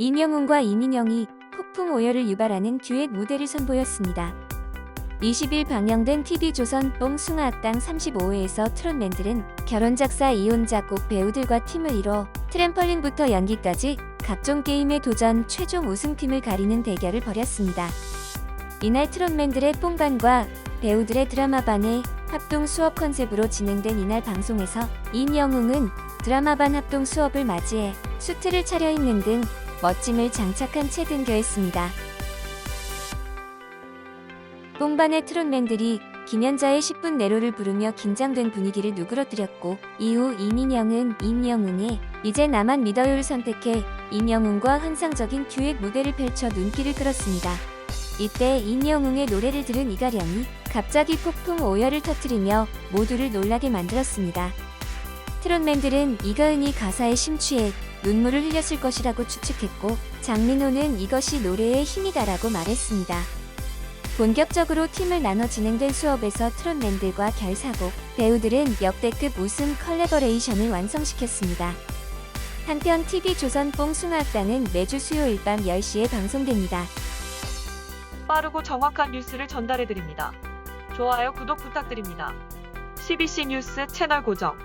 임영웅과 이민영이 폭풍 오열을 유발하는 듀엣 무대를 선보였습니다. 20일 방영된 TV조선 뽕숭아학당 35회에서 트롯맨들은 결혼 작사 이혼 작곡 배우들과 팀을 이뤄 트램펄린부터 연기까지 각종 게임에 도전 최종 우승팀을 가리는 대결을 벌였습니다. 이날 트롯맨들의 뽕반과 배우들의 드라마반의 합동 수업 컨셉으로 진행된 이날 방송에서 임영웅은 드라마반 합동 수업을 맞이해 수트를 차려입는 등 멋짐을 장착한 채 등교했습니다. 뽕반의 트롯맨들이 김연자의 10분 내로를 부르며 긴장된 분위기를 누그러뜨렸고 이후 이민영은 임영웅의 이제 나만 믿어요를 선택해 임영웅과 환상적인 듀엣 무대를 펼쳐 눈길을 끌었습니다. 이때 임영웅의 노래를 들은 이가령이 갑자기 폭풍 오열을 터뜨리며 모두를 놀라게 만들었습니다. 트롯맨들은 이가은이 가사에 심취해 눈물을 흘렸을 것이라고 추측했고 장민호는 이것이 노래의 힘이다라고 말했습니다. 본격적으로 팀을 나눠 진행된 수업에서 트롯맨들과 결사곡, 배우들은 역대급 우승 컬래버레이션을 완성시켰습니다. 한편 TV조선 뽕숭아학당은 매주 수요일 밤 10시에 방송됩니다. 빠르고 정확한 뉴스를 전달해드립니다. 좋아요, 구독 부탁드립니다. CBC 뉴스 채널 고정.